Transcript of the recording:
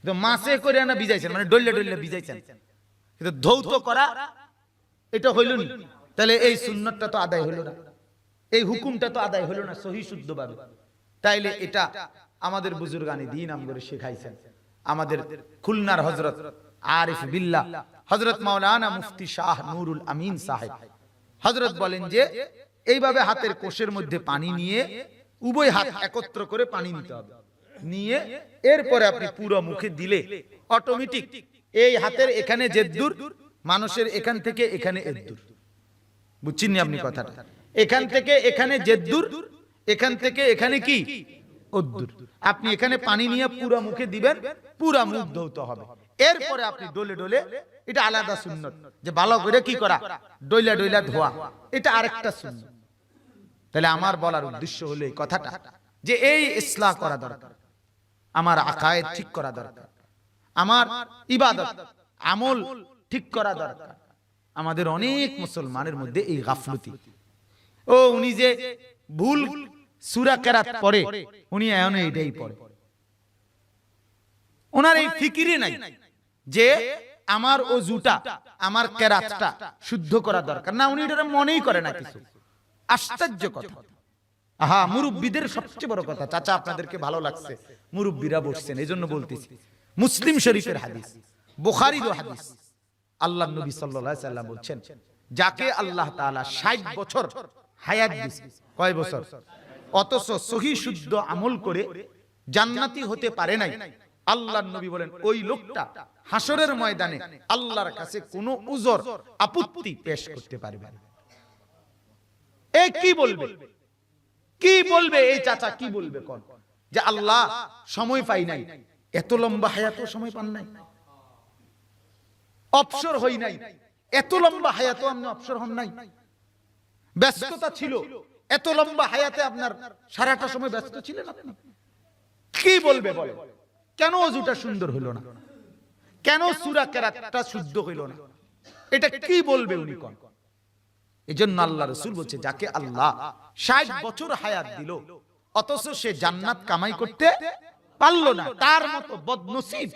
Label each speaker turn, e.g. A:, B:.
A: কিন্তু মাসে করে না ভিজাইছেন মানে ডললে ডললে ভিজাইছেন। কিন্তু ধৌত করা এটা হইল না। তাহলে এই সুন্নতটা তো আদায় হলো না। এই হুকুমটা তো আদায় হলো না সহি শুদ্ধভাবে। তাইলে এটা আমাদের বুজুর্গানি দিন আম করে শেখাইছেন। আমাদের খুলনার হজরত আরিফ বিল্লাহ হজরত মাওলানা মুফতি শাহ নুরুল আমিন সাহেব। হজরত বলেন যে, এইভাবে হাতের কোষের মধ্যে পানি নিয়ে উভয় হাত একত্র করে পানি নিতে হবে। নিয়ে এরপরে আপনি পুরো মুখে দিলে অটোমেটিক এই হাতের এখানে জেদ্দুর মানুষের এখান থেকে এখানে এদ্দুর বুঝছেন আপনি কথাটা? এখান থেকে এখানে জেদ্দুর এখান থেকে এখানে কি? অদ্দুর আপনি এখানে পানি নিয়ে পুরো মুখে দিবেন, পুরা মুখ ধৌত হবে। এরপরে আপনি ডলে ডলে, এটা আলাদা সুন্নত। যে ভালো করে কি করা? ডইলা ডইলা ধোয়া। এটা আরেকটা সুন্নত। তাহলে আমার বলার উদ্দেশ্য হলো এই কথাটা, যে এই ইসলাহ করা দরকার। আমার আকায়েদ ঠিক করা দরকার। আমার ইবাদত, আমল ঠিক করা দরকার। আমাদের অনেক মুসলমানের মধ্যে এই গাফলতি। ও, উনি যে ভুল সুরা কেরাত পড়ে, উনি এখন এইটাই পড়ে। ওনার এই ফিকিরে নাই যে আমার ও জুটা আমার কেরাতটা শুদ্ধ করা দরকার। না, উনি এটা মনেই করে না কিছু। আশ্চর্য কথা। আহা, মুরব্বীদের সবচেয়ে বড় কথা, চাচা, আপনাদেরকে ভালো লাগছে। মুরব্বীরা বসছেন এই জন্য বলতেছি। মুসলিম শরীফের হাদিস, বুখারিরও হাদিস। আল্লাহ নবী সাল্লাল্লাহু সাল্লাম বলছেন, যাকে আল্লাহ তাআলা 60 বছর হায়াত দিয়েছে কয় বছর? অথচ সহি শুদ্ধ আমল করে জান্নাতি হতে পারে নাই। আল্লাহর নবী বলেন, ওই লোকটা হাসরের ময়দানে আল্লাহর কাছে কোনো উজর, আপত্তি পেশ করতে পারবে না। এ কি বলবে? কি বলবে এই চাচা? কি বলবে কোন? যে আল্লাহ সময় পাই নাই। এত লম্বা হায়াত সময় পান নাই। অপসর হই নাই। এত লম্বা হায়াত আপনি অপসর হন নাই। ব্যস্ততা ছিল। এত লম্বা হায়াতে আপনার সারাটা সময় ব্যস্ত ছিলেন আপনি। কি বলবে বলে কেন অজুটা সুন্দর হইল না? কেন সুরা কেরাতটা শুদ্ধ হইল না? এটা কি বলবে উনি কোন? এই জন্য আল্লাহ রসুল বলছে, যাকে আল্লাহ ষাট বছর হায়াত দিল, অথচ সে জান্নাত কামাই করতে পারল না। তার মতো বদনসিব